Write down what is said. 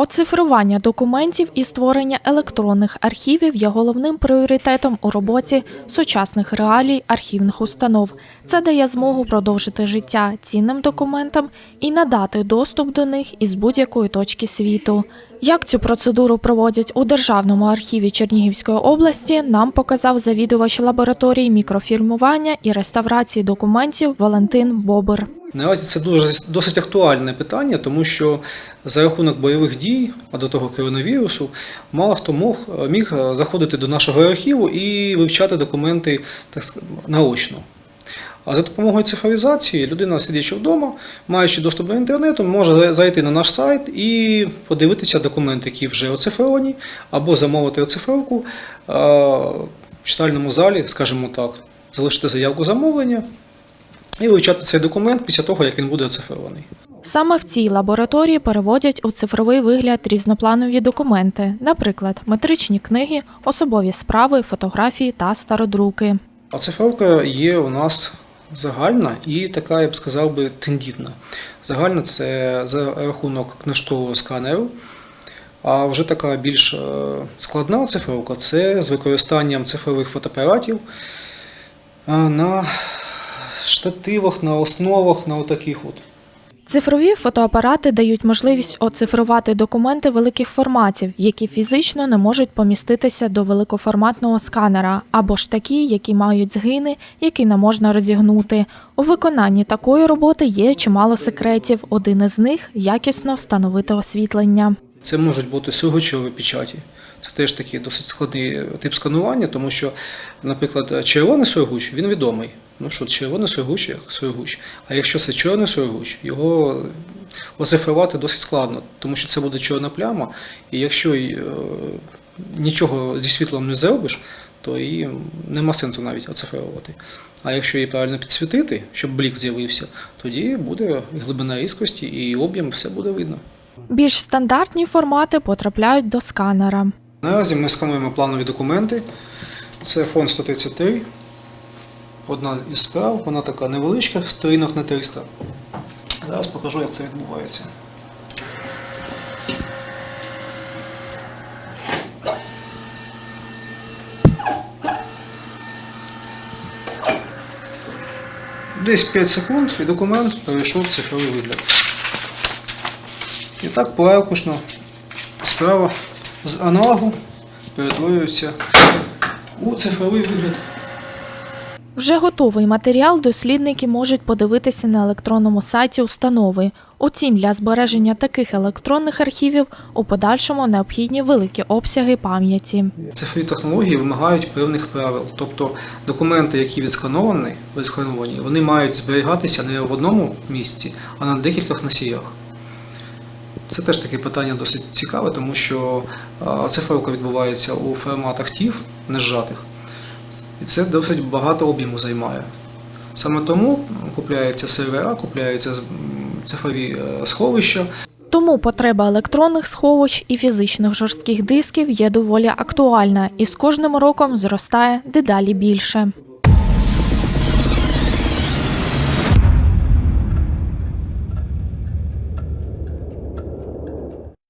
Оцифрування документів і створення електронних архівів є головним пріоритетом у роботі сучасних реалій архівних установ. Це дає змогу продовжити життя цінним документам і надати доступ до них із будь-якої точки світу. Як цю процедуру проводять у Державному архіві Чернігівської області, нам показав завідувач лабораторії мікрофільмування і реставрації документів Валентин Бобер. Наразі це дуже досить актуальне питання, тому що за рахунок бойових дій, а до того коронавірусу, мало хто мог міг заходити до нашого архіву і вивчати документи так наочно. А за допомогою цифровізації людина, сидячи вдома, маючи доступ до інтернету, може зайти на наш сайт і подивитися документи, які вже оцифровані, або замовити оцифровку в читальному залі, скажімо так, залишити заявку замовлення і вивчати цей документ після того, як він буде оцифрований. Саме в цій лабораторії переводять у цифровий вигляд різнопланові документи, наприклад, метричні книги, особові справи, фотографії та стародруки. Оцифровка є у нас загальна і така, я б сказав би, тендітна. Загальна це за рахунок книжкового сканеру, а вже така більш е, складна оцифровка це з використанням цифрових фотоапаратів е, на штативах, на основах, на отаких от. Цифрові фотоапарати дають можливість оцифрувати документи великих форматів, які фізично не можуть поміститися до великоформатного сканера, або ж такі, які мають згини, які не можна розігнути. У виконанні такої роботи є чимало секретів. Один із них якісно встановити освітлення. Це можуть бути сургучові печаті. Це теж такий досить складний тип сканування, тому що, наприклад, червоний сургуч він відомий. Ну що, червоний сургуч як сургуч. А якщо це чорний сургуч, його оцифрувати досить складно, тому що це буде чорна пляма, і якщо е, нічого зі світлом не зробиш, то її нема сенсу навіть оцифровувати. А якщо її правильно підсвітити, щоб блік з'явився, тоді буде і глибина різкості, і об'єм, все буде видно. Більш стандартні формати потрапляють до сканера. Наразі ми скануємо планові документи. Це фон 133. Одна із справ, вона така невеличка, сторінок на 300. Зараз покажу, як це відбувається. Десь 5 секунд і документ перейшов в цифровий вигляд. І так поаркушно справа з аналогу перетворюється у цифровий вигляд. Вже готовий матеріал дослідники можуть подивитися на електронному сайті установи. Утім, для збереження таких електронних архівів у подальшому необхідні великі обсяги пам'яті. Цифрові технології вимагають певних правил. Тобто документи, які відскановані, відскановані, вони мають зберігатися не в одному місці, а на декількох носіях. Це теж таке питання досить цікаве, тому що цифровка відбувається у форматах TIFF, не зжатих. І це досить багато об'єму займає. Саме тому купляються сервера, купляються цифрові е, сховища, Тому потреба електронних сховищ і фізичних жорстких дисків є доволі актуальна і з кожним роком зростає дедалі більше.